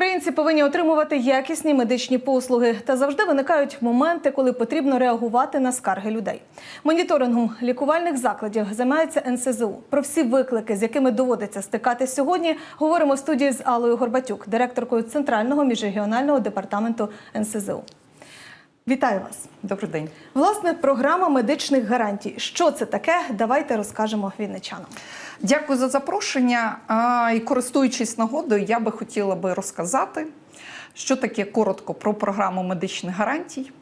Українці повинні отримувати якісні медичні послуги, та завжди виникають моменти, коли потрібно реагувати на скарги людей. Моніторингом лікувальних закладів займається НСЗУ. Про всі виклики, з якими доводиться стикатись сьогодні, говоримо в студії з Алою Горбатюк, директоркою центрального міжрегіонального департаменту НСЗУ. Вітаю вас! Добрий день. Власне, програма медичних гарантій. Що це таке? Давайте розкажемо вінничанам. Дякую за запрошення. І користуючись нагодою, я би хотіла би розказати, що таке коротко про програму медичних гарантій.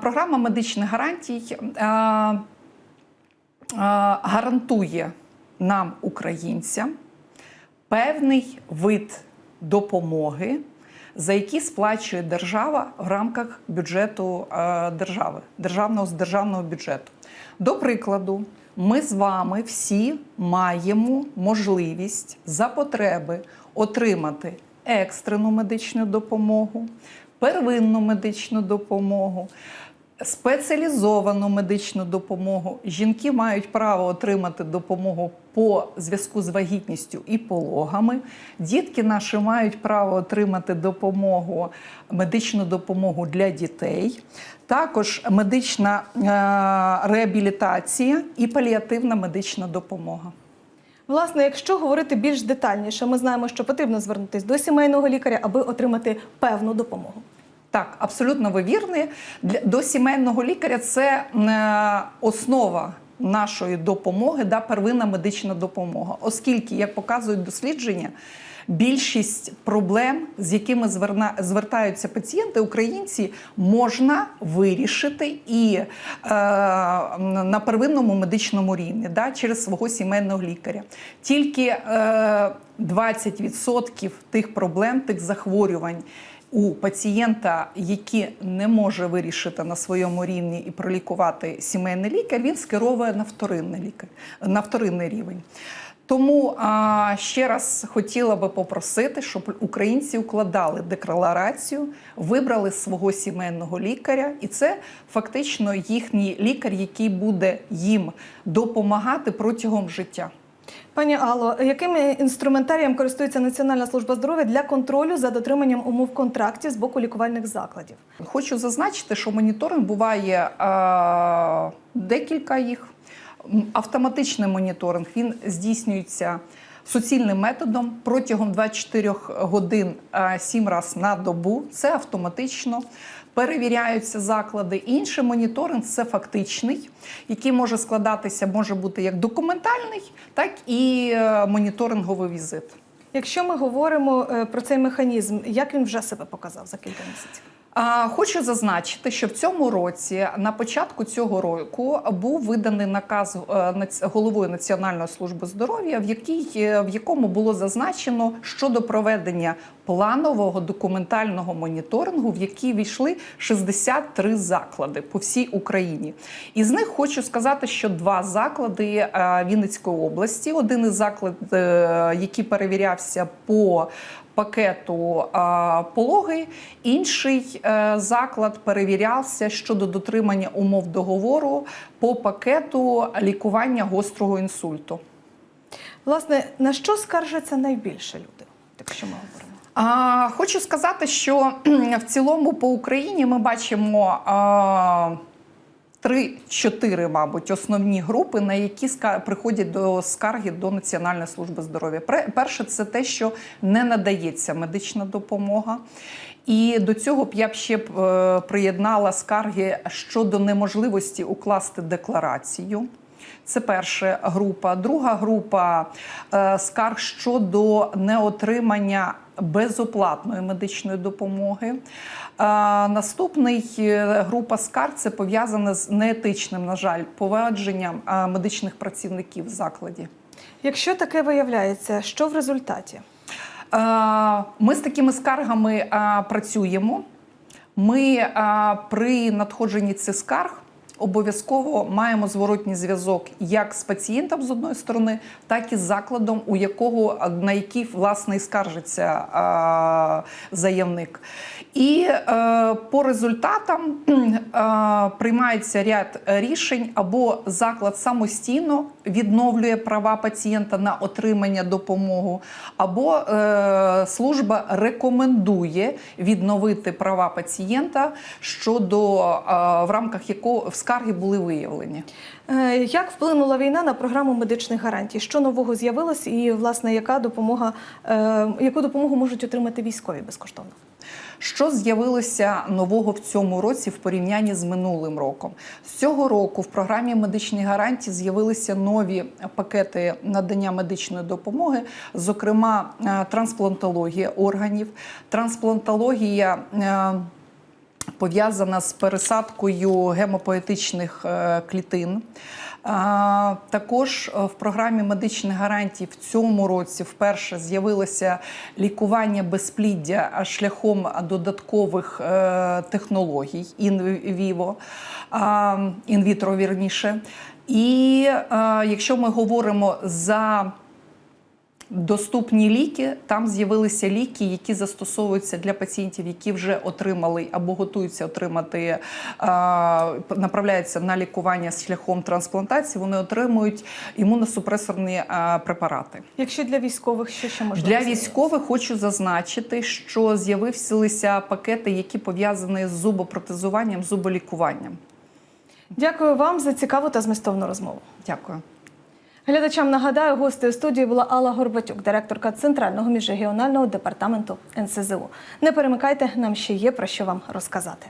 Програма медичних гарантій гарантує нам, українцям, певний вид допомоги, за які сплачує держава в рамках бюджету е, держави, державного з державного бюджету. До прикладу, ми з вами всі маємо можливість за потреби отримати екстрену медичну допомогу, первинну медичну допомогу. Спеціалізовану медичну допомогу жінки мають право отримати допомогу по зв'язку з вагітністю і пологами. Дітки наші мають право отримати допомогу, медичну допомогу для дітей, також медична е, реабілітація і паліативна медична допомога. Власне, якщо говорити більш детальніше, ми знаємо, що потрібно звернутися до сімейного лікаря, аби отримати певну допомогу. Так, абсолютно ви вірні. До сімейного лікаря це е, основа нашої допомоги, да, первинна медична допомога. Оскільки, як показують дослідження, більшість проблем, з якими звертаються пацієнти, українці, можна вирішити і е, на первинному медичному рівні да, через свого сімейного лікаря. Тільки е, 20% тих проблем, тих захворювань у пацієнта, які не може вирішити на своєму рівні і пролікувати сімейний лікар, він скеровує на вторинний лікар на вторинний рівень. Тому а, ще раз хотіла би попросити, щоб українці укладали декларацію, вибрали свого сімейного лікаря, і це фактично їхній лікар, який буде їм допомагати протягом життя. Пані Алло, яким інструментарієм користується Національна служба здоров'я для контролю за дотриманням умов контрактів з боку лікувальних закладів? Хочу зазначити, що моніторинг буває е, декілька їх. Автоматичний моніторинг він здійснюється суцільним методом протягом 24 годин 7 разів на добу. Це автоматично. Перевіряються заклади. Інший моніторинг це фактичний, який може складатися, може бути як документальний, так і е, моніторинговий візит. Якщо ми говоримо е, про цей механізм, як він вже себе показав за кілька місяців? Хочу зазначити, що в цьому році, на початку цього року, був виданий наказ е, головою Національної служби здоров'я, в якій е, в якому було зазначено щодо проведення планового документального моніторингу, в який війшли 63 заклади по всій Україні. Із них хочу сказати, що два заклади е, Вінницької області, один із закладів, який перевірявся по пакету пологи. Інший е, заклад перевірявся щодо дотримання умов договору по пакету лікування гострого інсульту. Власне, на що скаржаться найбільше люди, якщо ми говоримо? Хочу сказати, що в цілому по Україні ми бачимо. Три-чотири, мабуть, основні групи, на які приходять до скарги до Національної служби здоров'я. Перше, це те, що не надається медична допомога. І до цього б я б ще е, приєднала скарги щодо неможливості укласти декларацію. Це перша група. Друга група е, скарг щодо неотримання безоплатної медичної допомоги. Е, наступний е, група скарг це пов'язана з неетичним, на жаль, поводженням е, медичних працівників в закладі. Якщо таке виявляється, що в результаті? Е, Ми з такими скаргами е, працюємо. Ми е, при надходженні цих скарг обов'язково маємо зворотній зв'язок як з пацієнтом з одної сторони, так і з закладом, у якого на який власне скаржиться а, заявник. І е, по результатам е, приймається ряд рішень, або заклад самостійно відновлює права пацієнта на отримання допомоги, або е, служба рекомендує відновити права пацієнта щодо е, в рамках якого в скарги були виявлені. Е, Як вплинула війна на програму медичних гарантій? Що нового з'явилось, і власне яка допомога, е, яку допомогу можуть отримати військові безкоштовно? Що з'явилося нового в цьому році в порівнянні з минулим роком? З цього року в програмі медичні гарантії з'явилися нові пакети надання медичної допомоги, зокрема е, трансплантологія органів, трансплантологія. Е, Пов'язана з пересадкою гемопоетичних е, клітин. Також е, в програмі медичних гарантій в цьому році вперше з'явилося лікування безпліддя шляхом додаткових е, технологій інвіво, інвітро вірніше. І е, якщо ми говоримо за Доступні ліки там з'явилися ліки, які застосовуються для пацієнтів, які вже отримали або готуються отримати, е, направляються на лікування шляхом трансплантації. Вони отримують імуносупресорні е, препарати. Якщо для військових, що ще можна Для військових хочу зазначити, що з'явилися пакети, які пов'язані з зубопротезуванням, зуболікуванням. Дякую вам за цікаву та змістовну розмову. Дякую. Глядачам нагадаю, гостею студії була Алла Горбатюк, директорка Центрального міжрегіонального департаменту НСЗУ. Не перемикайте, нам ще є про що вам розказати.